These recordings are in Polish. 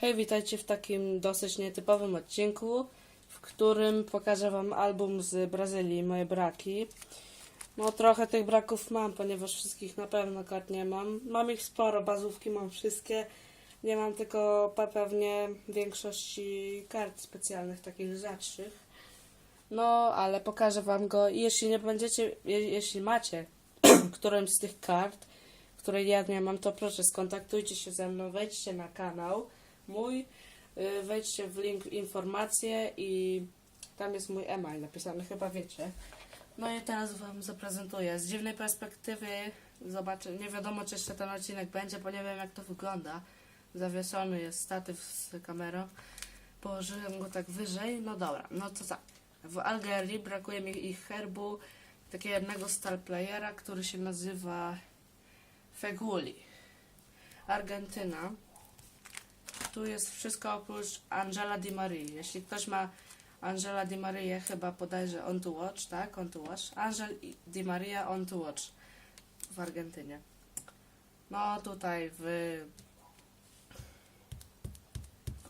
Hej, witajcie w takim dosyć nietypowym odcinku, w którym pokażę wam album z Brazylii, moje braki. No trochę tych braków mam, ponieważ wszystkich na pewno kart nie mam. Mam ich sporo, bazówki mam wszystkie. Nie mam tylko pe- pewnie większości kart specjalnych, takich rzadszych. No, ale pokażę wam go i jeśli nie będziecie, je, jeśli macie którąś z tych kart, której ja nie mam, to proszę skontaktujcie się ze mną, wejdźcie na kanał mój, y, wejdźcie w link informacje i tam jest mój e-mail napisany, chyba wiecie. No i teraz wam zaprezentuję. Z dziwnej perspektywy zobaczę, nie wiadomo czy jeszcze ten odcinek będzie, bo nie wiem jak to wygląda. Zawieszony jest statyw z kamerą. Położyłem go tak wyżej. No dobra, no to tak. W Algerii brakuje mi ich herbu takiego jednego star playera, który się nazywa Feguli. Argentyna. Tu jest wszystko oprócz Angela Di Maria. Jeśli ktoś ma Angela Di Maria, chyba podajże On to Watch, tak? On to Watch. Angel Di Maria On to Watch w Argentynie. No tutaj w,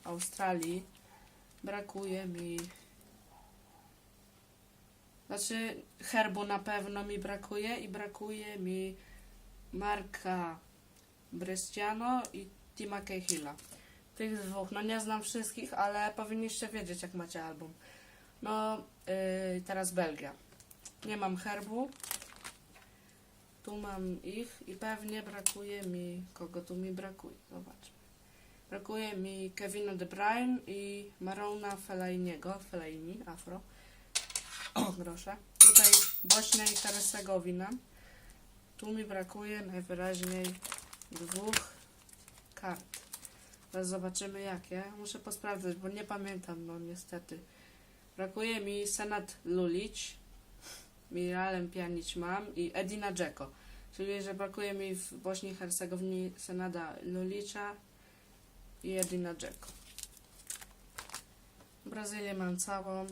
w Australii brakuje mi znaczy herbu na pewno mi brakuje i brakuje mi Marka Bresciano i Tima Cahilla. Tych dwóch. No nie znam wszystkich, ale powinniście wiedzieć jak macie album. No yy, teraz Belgia. Nie mam herbu. Tu mam ich i pewnie brakuje mi... Kogo tu mi brakuje? Zobaczmy. Brakuje mi Kevina De Bruyne i Marona Fellainiego. Fellaini, afro. Grosze. Tutaj Bośnia i Hercegowina. Tu mi brakuje najwyraźniej dwóch kart. Teraz zobaczymy jakie. Muszę posprawdzać, bo nie pamiętam, no niestety. Brakuje mi Senat Lulic, Miralem Pjanic mam i Edina Dzeko. Czyli, że brakuje mi w Bośni i Hercegowinie Senada Lulicza i Edina Dzeko. Brazylię mam całą.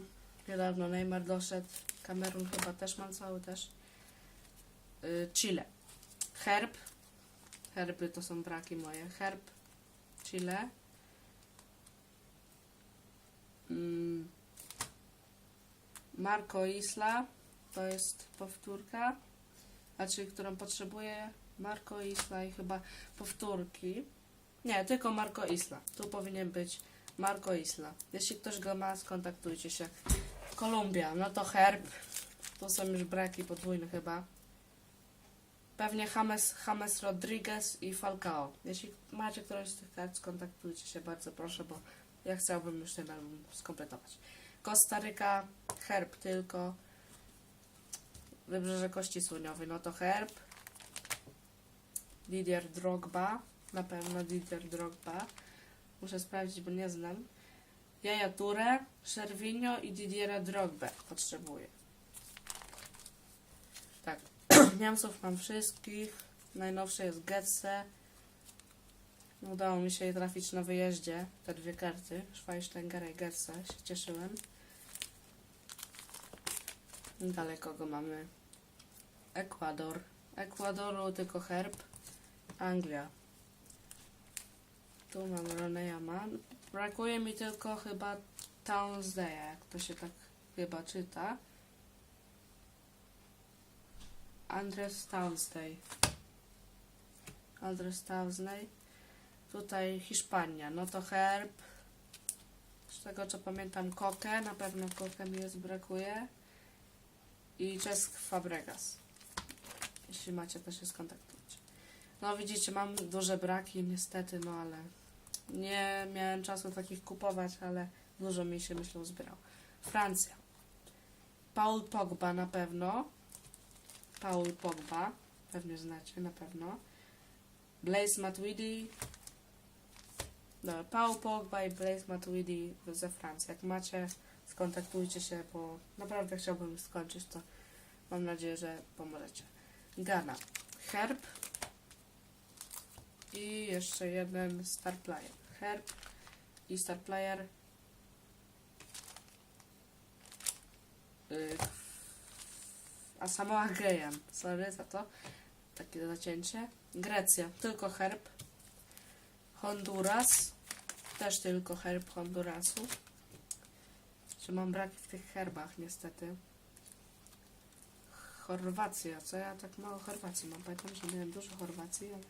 Niedawno Neymar doszedł. Kamerun chyba też mam cały też. Y, Chile. Herb. Herby to są braki moje. Herb. Chile. Mm. Marco Isla. To jest powtórka. Znaczy, którą potrzebuję. Marco Isla i chyba powtórki. Nie, tylko Marco Isla. Tu powinien być Marco Isla. Jeśli ktoś go ma, skontaktujcie się. Kolumbia, no to herb. Tu są już braki podwójne chyba. Pewnie James, James Rodriguez i Falcao. Jeśli macie któreś z tych kart, skontaktujcie się bardzo proszę, bo ja chciałbym już ten album skompletować. Kostaryka, herb tylko. Wybrzeże Kości Słoniowej, no to herb. Didier Drogba, na pewno Didier Drogba. Muszę sprawdzić, bo nie znam. Jaja Touré, Szerwinio i Didiera Drogbę potrzebuję. Tak. Niemców mam wszystkich. Najnowsze jest Getze. Udało mi się je trafić na wyjeździe. Te dwie karty. Schweinsteigera i Getze. Się cieszyłem. Dalej kogo mamy? Ekwador. Ekwadoru tylko herb. Anglia. Tu mam Roneya Man. Brakuje mi tylko chyba Townsdale, jak to się tak chyba czyta. Andres Townsday. Andres Townsday. Tutaj Hiszpania. No to Herb. Z tego co pamiętam Kokę. Na pewno Kokę mi jest brakuje. I Czesk Fabregas. Jeśli macie, to się skontaktujcie. No widzicie, mam duże braki niestety, no ale nie miałem czasu takich kupować, ale dużo mi się myślą zbierał. Francja. Paul Pogba na pewno. Paul Pogba. Pewnie znacie, na pewno. Blaise Matuidi. No, Paul Pogba i Blaise Matuidi ze Francji. Jak macie, skontaktujcie się, bo naprawdę chciałbym skończyć to. Mam nadzieję, że pomożecie. Ghana. Herb. I jeszcze jeden Star Player. Herb i Star Player. Yy, a Samoa Gejan. Sorry za to. Takie zacięcie. Grecja. Tylko herb. Honduras. też tylko herb Hondurasu. Czy mam braki w tych herbach niestety. Chorwacja, co ja tak mało Chorwacji mam? Pamiętam, że miałem dużo Chorwacji, ale...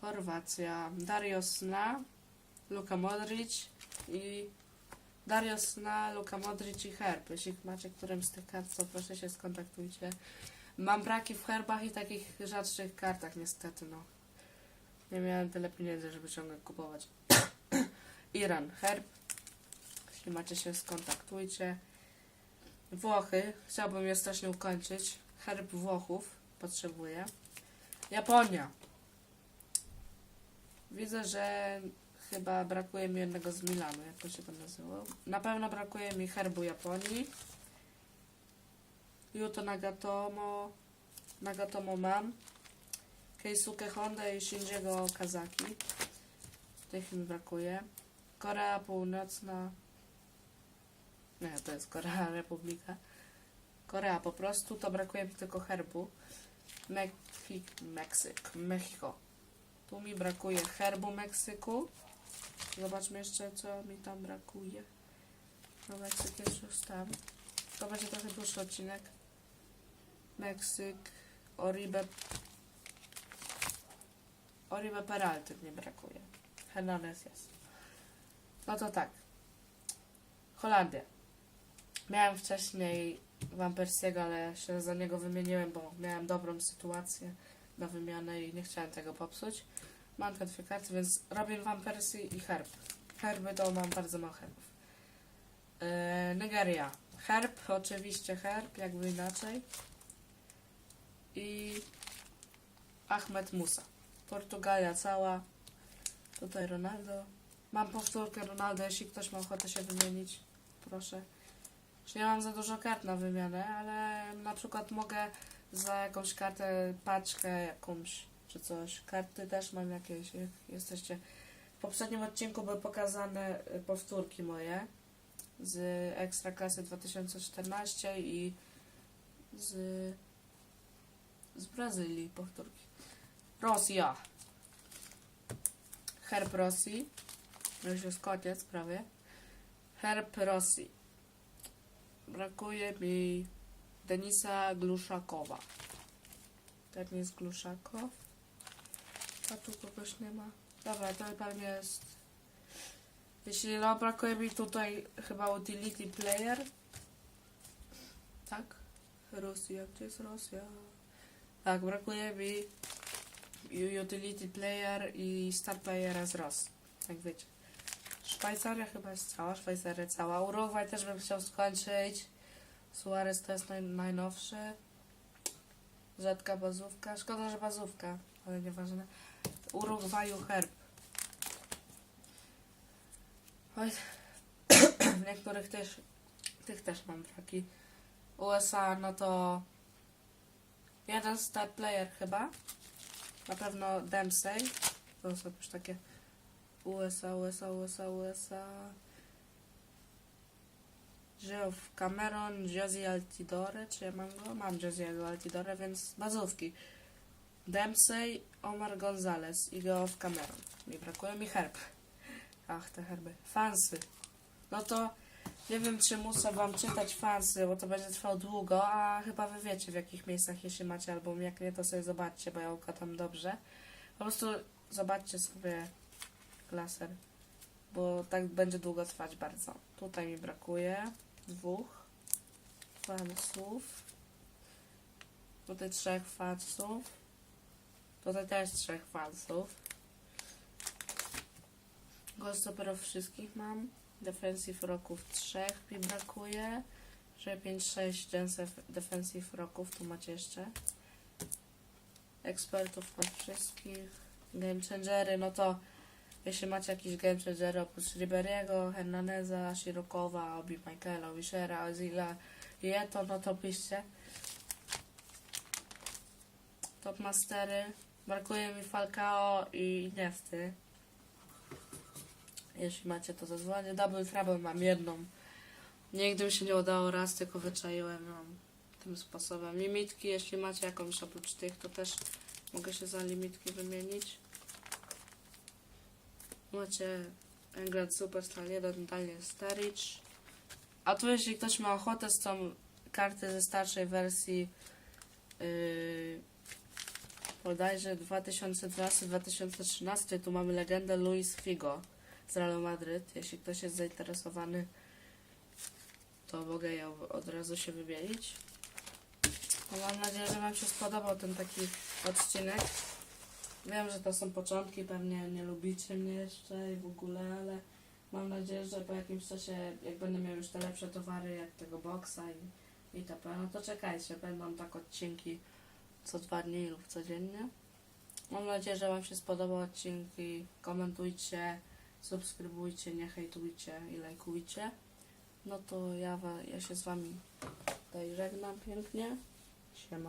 Chorwacja, Dario Sna, Luka Modric i Dario Sna, Luka Modric i Herb. Jeśli macie którymś z tych kart, to proszę się skontaktujcie. Mam braki w herbach i takich rzadszych kartach niestety, no. Nie miałem tyle pieniędzy, żeby ciągle kupować. Iran, herb. Jeśli macie się, skontaktujcie. Włochy. Chciałbym je strasznie ukończyć. Herb Włochów potrzebuję. Japonia. Widzę, że chyba brakuje mi jednego z Milanu, jak to się tam nazywało. Na pewno brakuje mi herbu Japonii. Yuto Nagatomo. Nagatomo mam. Keisuke Honda i Shinjiego Kazaki. Tych mi brakuje. Korea Północna. Nie, to jest Korea Republika. Korea po prostu, to brakuje mi tylko herbu. Meksik, Meksyk, Mexico. Tu mi brakuje herbu Meksyku. Zobaczmy jeszcze, co mi tam brakuje. Meksyk już tam. To będzie trochę dłuższy odcinek. Meksyk, Oribe Oribe Peralty mi brakuje. Hernandez jest. No to tak. Holandia. Miałem wcześniej Van Persiego, ale się za niego wymieniłem, bo miałem dobrą sytuację na wymianę i nie chciałem tego popsuć. Mam te dwie karty, więc robię Van Persie i Herb. Herby to mam bardzo mało herbów. Yy, Nigeria. Herb, oczywiście herb, jakby inaczej. I Ahmed Musa. Portugalia cała. Tutaj Ronaldo. Mam powtórkę Ronaldo, jeśli ktoś ma ochotę się wymienić. Proszę. Już nie mam za dużo kart na wymianę, ale na przykład mogę za jakąś kartę, paczkę jakąś czy coś. Karty też mam jakieś. Jak jesteście. W poprzednim odcinku były pokazane y, powtórki moje z Ekstraklasy 2014 i z, z Brazylii powtórki. Rosja. Herb Rosji. Jest koniec prawie. Herb Rosji. Brakuje mi Denisa Gluszakowa. Denis Gluszakow. A tu kogoś nie ma. Dobra, to pewnie jest. Jeśli no, brakuje mi tutaj chyba utility player. Tak? Rosja, gdzie jest Rosja? Tak, brakuje mi utility player i star playera z Ros. Jak wiecie. Szwajcaria chyba jest cała, Szwajcaria cała. Urugwaj też bym chciał skończyć. Suarez to jest naj, najnowszy. Rzadka bazówka. Szkoda, że bazówka, ale nieważne. Urugwaju herb. Oj. W niektórych też, tych też mam braki. USA, no to jeden star player chyba. Na pewno Dempsey. To są już takie USA, USA, USA, USA. Geoff Cameron, Josie Altidore, czy ja mam go? Mam Josiego Altidore, więc bazówki. Dempsey, Omar Gonzalez i Geoff Cameron. Mi brakuje mi herb. Ach, te herby. Fansy. No to nie wiem, czy muszę wam czytać fansy, bo to będzie trwało długo, a chyba wy wiecie w jakich miejscach jeśli macie album. Jak nie, to sobie zobaczcie, bo ja układam dobrze. Po prostu zobaczcie sobie laser, bo tak będzie długo trwać bardzo. Tutaj mi brakuje dwóch fansów. Tutaj trzech fansów. Tutaj też trzech fansów. Gostoperów wszystkich mam. Defensive roków trzech mi brakuje. Że 5-6 defensive roków tu macie jeszcze. Ekspertów mam wszystkich. Game changery, no to jeśli macie jakieś game changery oprócz Riberiego, Hernandeza, Shirokowa, Obi Michaela, Wishera, Ozila i Eto, no to piszcie. Top Mastery. Brakuje mi Falcao i Nefty. Jeśli macie to zezwolenie. Double Trouble mam jedną. Nigdy mi się nie udało raz, tylko wyczaiłem ją tym sposobem. Limitki, jeśli macie jakąś oprócz tych, to też mogę się za limitki wymienić. Macie England Superstar 1, Daniel Sturridge. A tu jeśli ktoś ma ochotę, są karty ze starszej wersji yy, bodajże 2012-2013. Tu mamy legendę Luis Figo z Realu Madryt. Jeśli ktoś jest zainteresowany, to mogę ją od razu się wymienić. No mam nadzieję, że Wam się spodobał ten taki odcinek. Wiem, że to są początki, pewnie nie lubicie mnie jeszcze i w ogóle, ale mam nadzieję, że po jakimś czasie, jak będę miał już te lepsze towary, jak tego boksa i, i no to czekajcie, będą tak odcinki co dwa dni lub codziennie. Mam nadzieję, że Wam się spodobały odcinki. Komentujcie, subskrybujcie, nie hejtujcie i lajkujcie. No to ja, ja się z Wami tutaj żegnam pięknie. Siema.